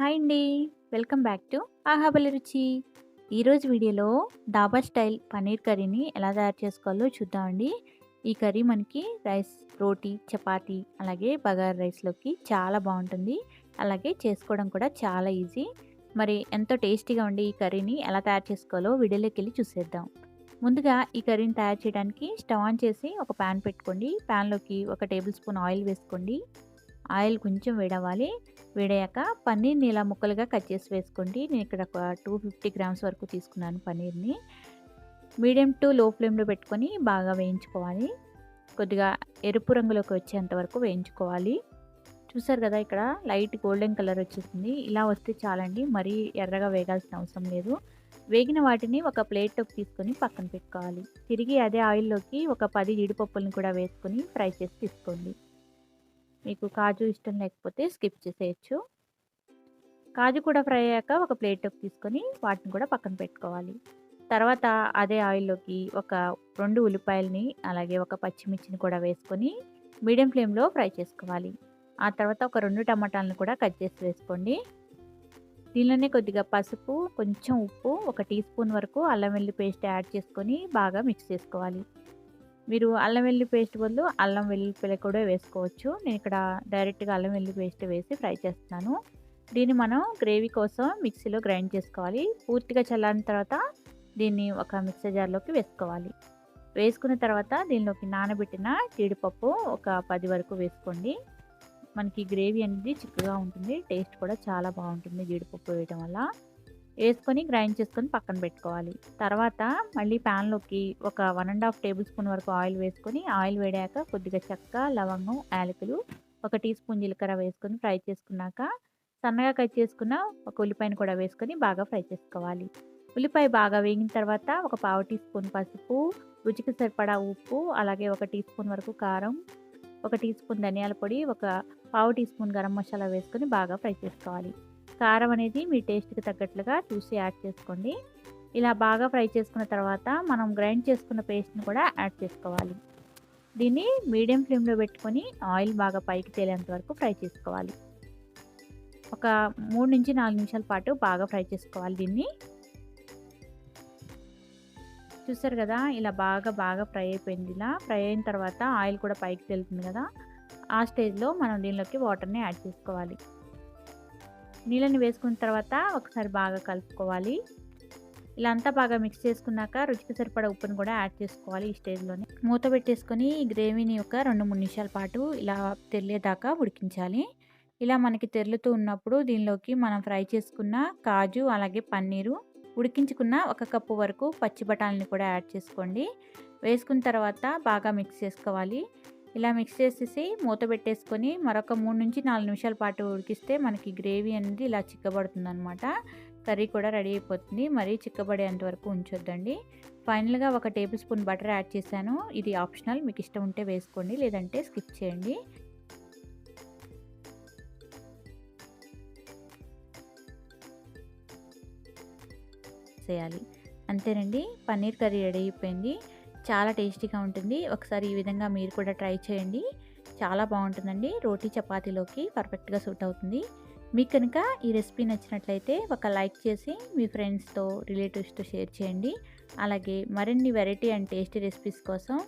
Hi అండి. Welcome back to ఆహాబలి రుచి. ఈరోజు వీడియోలో డాబా స్టైల్ పన్నీర్ కర్రీని ఎలా తయారు చేసుకోవాలో చూద్దామండి ఈ కర్రీ మనకి రైస్ రోటీ చపాతీ అలాగే బగార్ రైస్లోకి చాలా బాగుంటుంది. అలాగే చేసుకోవడం కూడా చాలా ఈజీ. మరి ఎంతో టేస్టీగా ఉండే ఈ కర్రీని ఎలా తయారు చేసుకోవాలో వీడియోలోకి వెళ్ళి చూసేద్దాం. ముందుగా ఈ కర్రీని తయారు చేయడానికి స్టవ్ ఆన్ చేసి ఒక ప్యాన్ పెట్టుకోండి. ప్యాన్లోకి ఒక టేబుల్ స్పూన్ ఆయిల్ వేసుకోండి. ఆయిల్ కొంచెం వేడవ్వాలి. వేడయ్యాక పన్నీర్ని ఇలా ముక్కలుగా కట్ చేసి వేసుకోండి. నేను ఇక్కడ ఒక టూ ఫిఫ్టీ గ్రామ్స్ వరకు తీసుకున్నాను పన్నీర్ని. మీడియం టు లో ఫ్లేమ్లో పెట్టుకొని బాగా వేయించుకోవాలి. కొద్దిగా ఎరుపు రంగులోకి వచ్చేంత వరకు వేయించుకోవాలి. చూసారు కదా ఇక్కడ లైట్ గోల్డెన్ కలర్ వచ్చేసింది. ఇలా వస్తే చాలండి. మరీ ఎర్రగా వేగాల్సిన అవసరం లేదు. వేగిన వాటిని ఒక ప్లేట్లోకి తీసుకొని పక్కన పెట్టుకోవాలి. తిరిగి అదే ఆయిల్లోకి ఒక పది జీడిపప్పులను కూడా వేసుకొని ఫ్రై చేసి తీసుకోండి. మీకు కాజు ఇష్టం లేకపోతే స్కిప్ చేసేయచ్చు. కాజు కూడా ఫ్రై అయ్యాక ఒక ప్లేట్లోకి తీసుకొని వాటిని కూడా పక్కన పెట్టుకోవాలి. తర్వాత అదే ఆయిల్లోకి ఒక రెండు ఉల్లిపాయలని అలాగే ఒక పచ్చిమిర్చిని కూడా వేసుకొని మీడియం ఫ్లేమ్లో ఫ్రై చేసుకోవాలి. ఆ తర్వాత ఒక రెండు టమాటాలను కూడా కట్ చేసి వేసుకోండి. దీనిలోనే కొద్దిగా పసుపు కొంచెం ఉప్పు ఒక టీ స్పూన్ వరకు అల్లం వెల్లి పేస్ట్ యాడ్ చేసుకొని బాగా మిక్స్ చేసుకోవాలి. మీరు అల్లం వెల్లి పేస్ట్ బదులు అల్లం వెల్లుల్లి కూడా వేసుకోవచ్చు. నేను ఇక్కడ డైరెక్ట్గా అల్లం వెల్లి పేస్ట్ వేసి ఫ్రై చేస్తున్నాను. దీన్ని మనం గ్రేవీ కోసం మిక్సీలో గ్రైండ్ చేసుకోవాలి. పూర్తిగా చల్లారిన తర్వాత దీన్ని ఒక మిక్సర్ జార్లోకి వేసుకోవాలి. వేసుకున్న తర్వాత దీనిలోకి నానబెట్టిన జీడిపప్పు ఒక పది వరకు వేసుకోండి. మనకి గ్రేవీ అనేది చిక్కగా ఉంటుంది. టేస్ట్ కూడా చాలా బాగుంటుంది జీడిపప్పు వేయడం వల్ల. వేసుకొని గ్రైండ్ చేసుకొని పక్కన పెట్టుకోవాలి. తర్వాత మళ్ళీ ప్యాన్లోకి ఒక one and half table spoon వరకు ఆయిల్ వేసుకొని ఆయిల్ వేడాక కొద్దిగా చెక్క లవంగం యాలకులు ఒక టీ స్పూన్ జీలకర్ర వేసుకొని ఫ్రై చేసుకున్నాక సన్నగా కట్ చేసుకున్న ఒక ఉల్లిపాయను కూడా వేసుకొని బాగా ఫ్రై చేసుకోవాలి. ఉల్లిపాయ బాగా వేగిన తర్వాత ఒక పావు టీ స్పూన్ పసుపు రుచికి సరిపడా ఉప్పు అలాగే ఒక టీ స్పూన్ వరకు కారం ఒక టీ స్పూన్ ధనియాల పొడి ఒక పావు టీ స్పూన్ గరం మసాలా వేసుకొని బాగా ఫ్రై చేసుకోవాలి. కారం అనేది మీ టేస్ట్కి తగ్గట్లుగా చూసి యాడ్ చేసుకోండి. ఇలా బాగా ఫ్రై చేసుకున్న తర్వాత మనం గ్రైండ్ చేసుకున్న పేస్ట్ని కూడా యాడ్ చేసుకోవాలి. దీన్ని మీడియం ఫ్లేమ్లో పెట్టుకొని ఆయిల్ బాగా పైకి తేలేంత వరకు ఫ్రై చేసుకోవాలి. ఒక మూడు నుంచి నాలుగు నిమిషాల పాటు బాగా ఫ్రై చేసుకోవాలి దీన్ని. చూసారు కదా ఇలా బాగా బాగా ఫ్రై అయిపోయింది ఇలా. ఫ్రై అయిన తర్వాత ఆయిల్ కూడా పైకి తేలుతుంది కదా. ఆ స్టేజ్లో మనం దీనిలోకి వాటర్ని యాడ్ చేసుకోవాలి. నీళ్ళని వేసుకున్న తర్వాత ఒకసారి బాగా కలుపుకోవాలి. ఇలా అంతా బాగా మిక్స్ చేసుకున్నాక రుచికి సరిపడా ఉప్పుని కూడా యాడ్ చేసుకోవాలి ఈ స్టేజ్లోనే మూత పెట్టేసుకొని ఈ గ్రేవీని ఒక రెండు మూడు నిమిషాల పాటు ఇలా తెల్లేదాకా ఉడికించాలి. ఇలా మనకి తెరులుతూ ఉన్నప్పుడు దీనిలోకి మనం ఫ్రై చేసుకున్న కాజు అలాగే పన్నీరు ఉడికించుకున్న ఒక కప్పు వరకు పచ్చి బఠానీని కూడా యాడ్ చేసుకోండి. వేసుకున్న తర్వాత బాగా మిక్స్ చేసుకోవాలి. ఇలా మిక్స్ చేసేసి మూత పెట్టేసుకొని మరొక మూడు నుంచి నాలుగు నిమిషాల పాటు ఉడికిస్తే మనకి గ్రేవీ అనేది ఇలా చిక్కబడుతుంది అనమాట కర్రీ కూడా రెడీ అయిపోతుంది. మరీ చిక్కబడేంత వరకు ఉంచొద్దండి. ఫైనల్గా ఒక టేబుల్ స్పూన్ బటర్ యాడ్ చేశాను. ఇది ఆప్షనల్. మీకు ఇష్టం ఉంటే వేసుకోండి. లేదంటే స్కిప్ చేయండి. చేయాలి. అంతేనండి. పన్నీర్ కర్రీ రెడీ అయిపోయింది. చాలా టేస్టీగా ఉంటుంది. ఒకసారి ఈ విధంగా మీరు కూడా ట్రై చేయండి. చాలా బాగుంటుందండి. రోటీ చపాతీలోకి పర్ఫెక్ట్గా సూట్ అవుతుంది. మీకు కనుక ఈ రెసిపీ నచ్చినట్లయితే ఒక లైక్ చేసి మీ ఫ్రెండ్స్తో రిలేటివ్స్తో షేర్ చేయండి. అలాగే మరిన్ని వెరైటీ అండ్ టేస్టీ రెసిపీస్ కోసం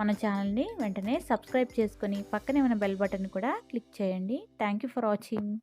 మన ఛానల్ని వెంటనే సబ్స్క్రైబ్ చేసుకొని పక్కనే ఉన్న బెల్ బటన్ కూడా క్లిక్ చేయండి. Thank you for watching.